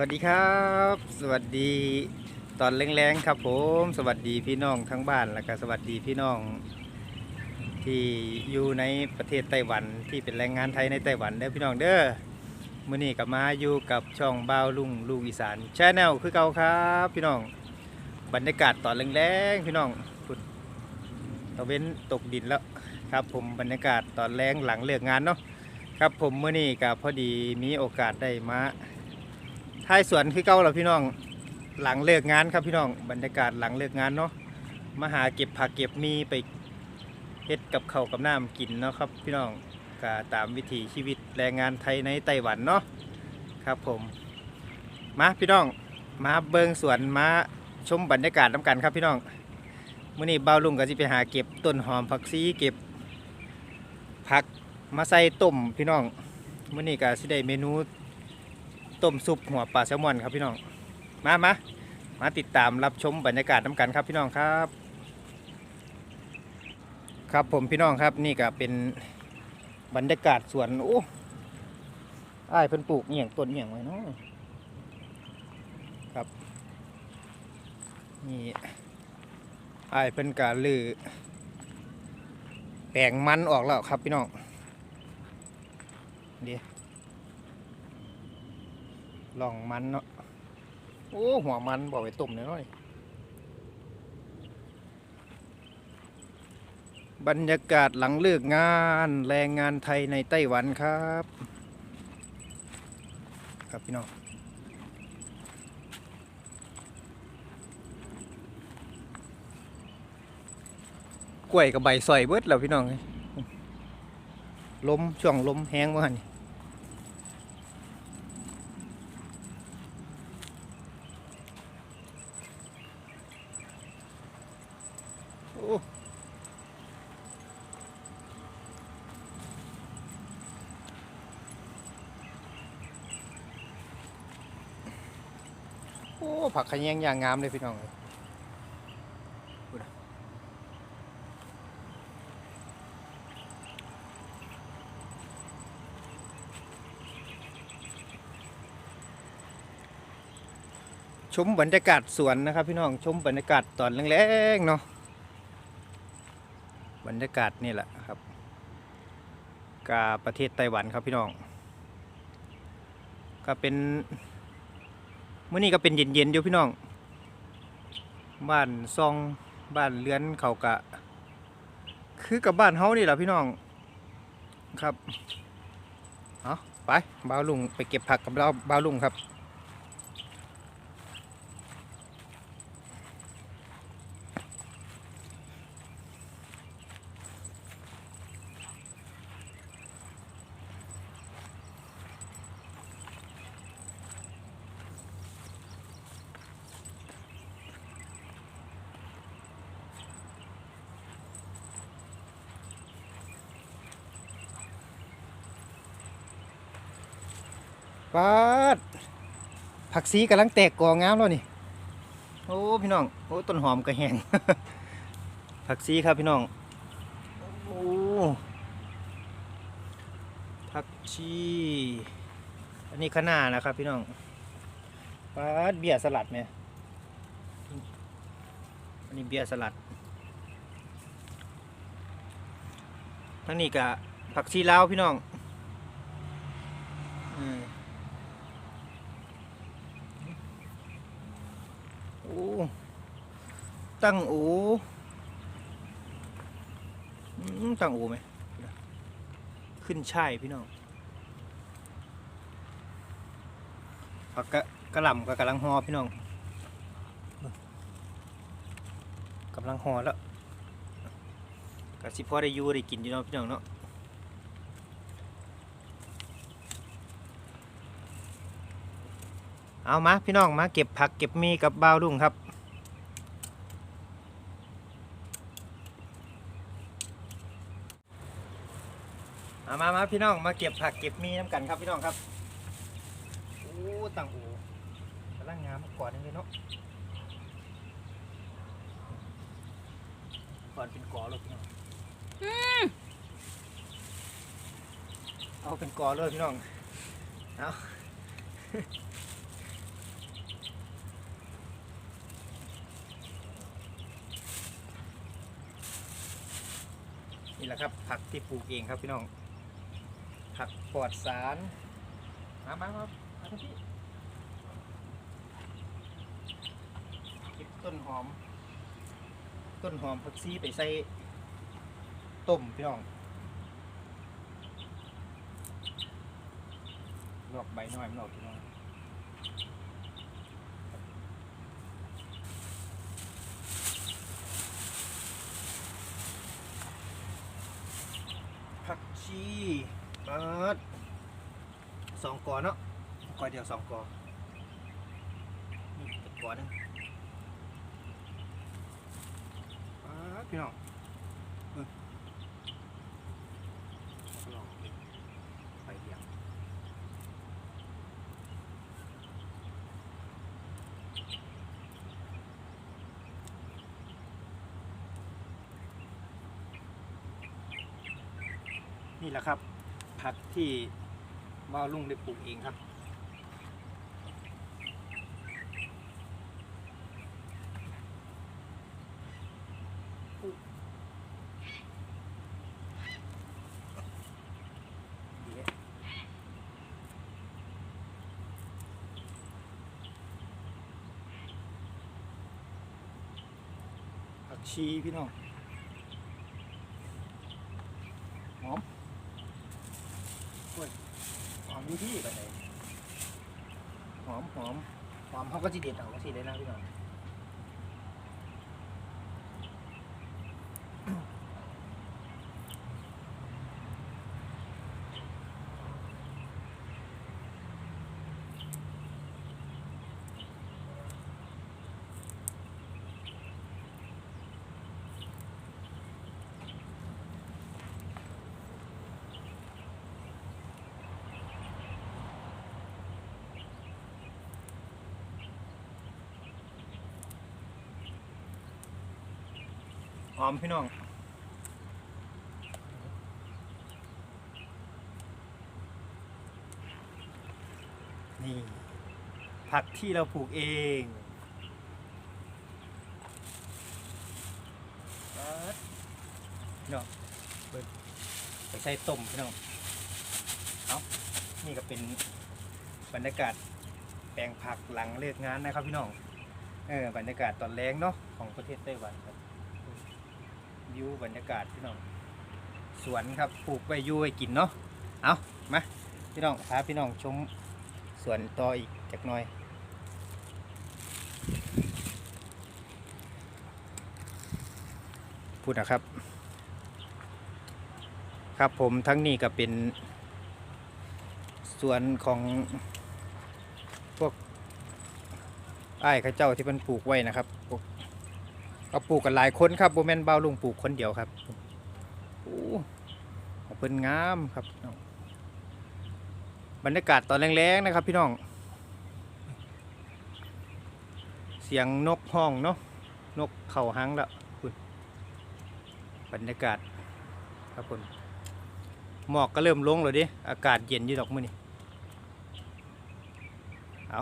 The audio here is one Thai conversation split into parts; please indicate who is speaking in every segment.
Speaker 1: วัสดีครับ สวัสดีตอนแรงๆครับผม สวัสดีพี่น้องทั้งบ้านแล้วก็สวัสดีพี่น้อง ที่อยู่ในประเทศไต้หวันที่เป็นแรงงานไทยในไต้หวันเด้อพี่น้องเด้อมื้อนี้ก็มาอยู่กับช่องบ่าวลุงลูกอีสานแชนแนลคือเก่าครับ พี่น้องบรรยากาศตอนแรงๆพี่น้องพุ่นตะเว้นตกดินแล้วครับ ผมบรรยากาศตอนแรงหลังเลิกงานเนาะครับผมเมื้อนี้ก็พอดีมีโอกาสได้มา ท้ายสวนคือเก่าแล้วพี่น้อง หลังเลิกงานครับพี่น้องบรรยากาศหลังเลิกงานเนาะมาหาเก็บผักเก็บมีไปเฮ็ดกับเขาวกับน้ำกินเนาะครับพี่น้องก็ตามวิถีชีวิตแรงงานไทยในไต้หวันเนาะครับผม มาพี่น้องมาเบิงสวนมาชมบรรยากาศน้ำกันครับพี่น้องมื้อนี้บ่าวลุงก็สิไปหาเก็บต้นหอมผักซีเก็บผักมาใส่ต้มพี่น้องมื้อนี้ก็สิได้เมนู ต้มซุปหัวปลาแซลมอนครับพี่น้อง มามามาติดตามรับชมบรรยากาศน้ำกันครับพี่น้องครับ ครับผมพี่น้องครับนี่ก็เป็นบรรยากาศสวนโอ้อ้เพิ่นปลูกเหี่ยงต้นเหี่ยงไว้เนาะครับนี่ไอ้เพิ่นกาลือแปลงมันออกแล้วครับพี่น้องเดี๋ยว ลองมันเนาะ โอ้หัวมันบอกไปต้มหน่อย บรรยากาศหลังเลิกงานแรงงานไทยในไต้หวันครับ ครับพี่น้องกล้วยกับใบสอยเบิดแล้วพี่น้องเอ้ยลมช่วงลมแห้งมากนี่ โอ้โอ้ ผักขะแยงอย่างงามเลยพี่น้องชมบรรยากาศสวนนะครับพี่น้องชมบรรยากาศตอนแรงๆเนาะบรรยากาศนี่แหละครับกาประเทศไต้หวันครับพี่น้อง ก็เป็น เมื่อนี้ก็เป็นเย็นๆอยู่พี่น้อง บ้านซองบ้านเรือนเขากะ คือกับบ้านเฮานี่แหละพี่น้องครับ เอาไปบ่าวลุงไปเก็บผักกับเราบ่าวลุงครับ ปาดผักซีกำลังแตกกองงามแล้วนี่ โอ้ พี่น้อง โอ้ ต้นหอมก็แหง ผักซีครับพี่น้อง โอ้ผักชี อันนี้คะน้านะครับพี่น้องปาดเบียร์สลัดไหมอันนี้เบียร์สลัด ทั้งนี้กะผักชีลาวพี่น้องอืม โอ้ ตั้งอูอืมตั้งอูไหม ขึ้นช่ายพี่น้องผักกะกระหล่ำกับกำลังหอพี่น้องกำลังหอแล้วกะสิพอได้ยูได้กินอยู่เนาะพี่น้องเนาะ เอามาพี่น้องมาเก็บผักเก็บมีกับบ่าวลุงครับ เอามามาพี่น้องมาเก็บผักเก็บมีน้ำกันครับพี่น้องครับโอ้ต่างหูกำลังงามก่อนเลยเนาะก่อนเป็นกอเลยพี่น้องเอาเป็นกอเลยพี่น้องเอา นี่แหละครับ ผักที่ปลูกเองครับพี่น้อง ผักปลอดสารมามามามาที่เก็บต้นหอม ต้นหอมผักซีไปใส่ต้มพี่น้องลอกใบหน่อยมันออกพี่น้อง ผัก ชีเปิดสองกอเนาะกอเดียวสองกอนี่อีกอนึงเปิดพี่น้องเบิ่งลองเก็บไปเดียว นี่แหละครับ ผักที่บ่าลุงได้ปลูกเองครับ ผักชีพี่น้องหอมโอ้ย หอมอยู่ที่กันเลยหอมหอมหอมเขาก็จีเด็ดเอาก็จีได้นะพี่น้อง หอมพี่น้องนี่ผักที่เราปลูกเองเปิดพี่น้องไปใส่ต้มพี่น้องเอานี่ก็เป็นบรรยากาศแปลงผักหลังเลิกงานนะครับพี่น้อง เออบรรยากาศตอนแรงเนาะของประเทศไต้หวันครับ วิวบรรยากาศพี่น้องสวนครับปลูกไว้อยูไว้กินเนาะเอามาพี่น้องพาพี่น้องชมสวนต่ออีกจักหน่อยพูดนะครับ ครับผมทั้งนี้ก็เป็นสวนของพวกไอ้ข้าเจ้าที่มันปลูกไว้นะครับพวก ก็ปลูกกันหลายคนครับโบแมนเบาลุงปลูกคนเดียวครับโอ้ของเพิ่นงามครับบรรยากาศตอนแรงๆนะครับพี่น้อง เสียงนกห้องเนาะนกเข่าหังแล้วคุณบรรยากาศครับคุณหมอกก็เริ่มลงแล้วดิอากาศเย็นอยู่ดอกมือนี้เอา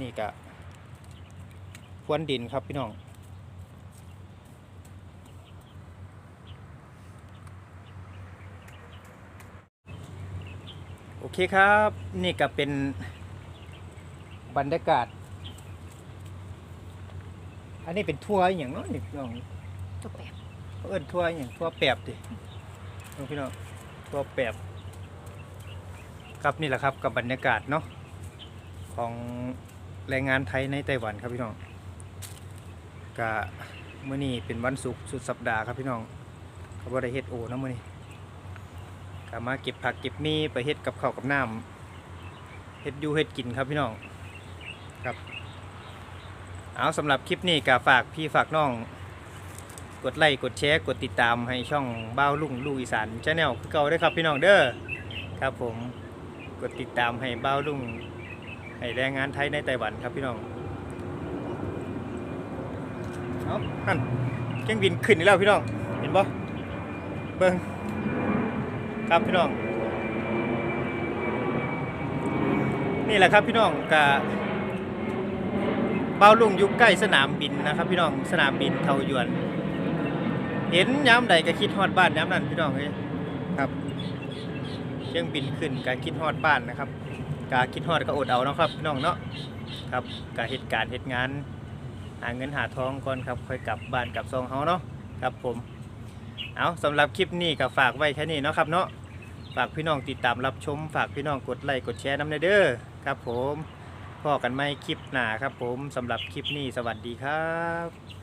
Speaker 1: นี่ก็พ รวนดินครับพี่น้อง โอเคครับนี่ก็เป็นบรรยากาศ อันนี้เป็นทั่วอหย่างเนาะนี่พี่น้อง
Speaker 2: ตัวแปบ
Speaker 1: เขาเอิ้นทั่วอหย่างทั่วแปบดิน้องพี่น้องทั่วแปบครับนี่แหละครับกับบรรยากาศเนาะของแรงงานไทยในไต้หวันครับพี่น้อง กะมื้อนี้เป็นวันศุกร์สุดสัปดาห์ครับพี่น้องเขาบ่ได้เฮ็ดโอนะมื้อนี้ก็มาเก็บผักเก็บมีไปเฮ็ดกับข้าวกับน้ำเฮ็ดอยู่เฮ็ดกินครับพี่น้องครับเอาสำหรับคลิปนี้ก็ฝากพี่ฝากน้อง กดไลค์กดแชร์กดติดตามให้ช่องบ้าวลุงลูกอีสานชาแนลคือเก่าด้อครับพี่น้องเด้อครับผมกดติดตามให้บ้าวลุงให้แรงงานไทยในไต้หวันครับพี่น้อง นั่นเครื่องบินขึ้นอีกแล้วพี่น้อง เห็นปะเบิ้งครับพี่น้อง นี่แหละครับพี่น้องกะเบ้าลุงอยู่ใกล้สนามบินนะครับ พี่น้องสนามบินเทาหยวน เห็นย้ำใดก็คิดฮอดบ้านย้ำนั้นพี่น้องเอ้ยครับเครื่องบินขึ้นก็คิดฮอดบ้านนะครับกาคิดฮอดก็อดเอาเนาะครับพี่น้องเนาะครับกาเหตุการณ์เหตุงาน หาเงินหาทองก่อนครับค่อยกลับบ้านกลับซองเฮาเนาะครับผมเอาสำหรับคลิปนี้ก็ฝากไว้แค่นี้เนาะครับเนาะฝากพี่น้องติดตามรับชม ฝากพี่น้องกดไลค์กดแชร์น้ำเด้อครับผมพอกันไหมคลิปหน้าครับผมสำหรับคลิปนี้สวัสดีครับ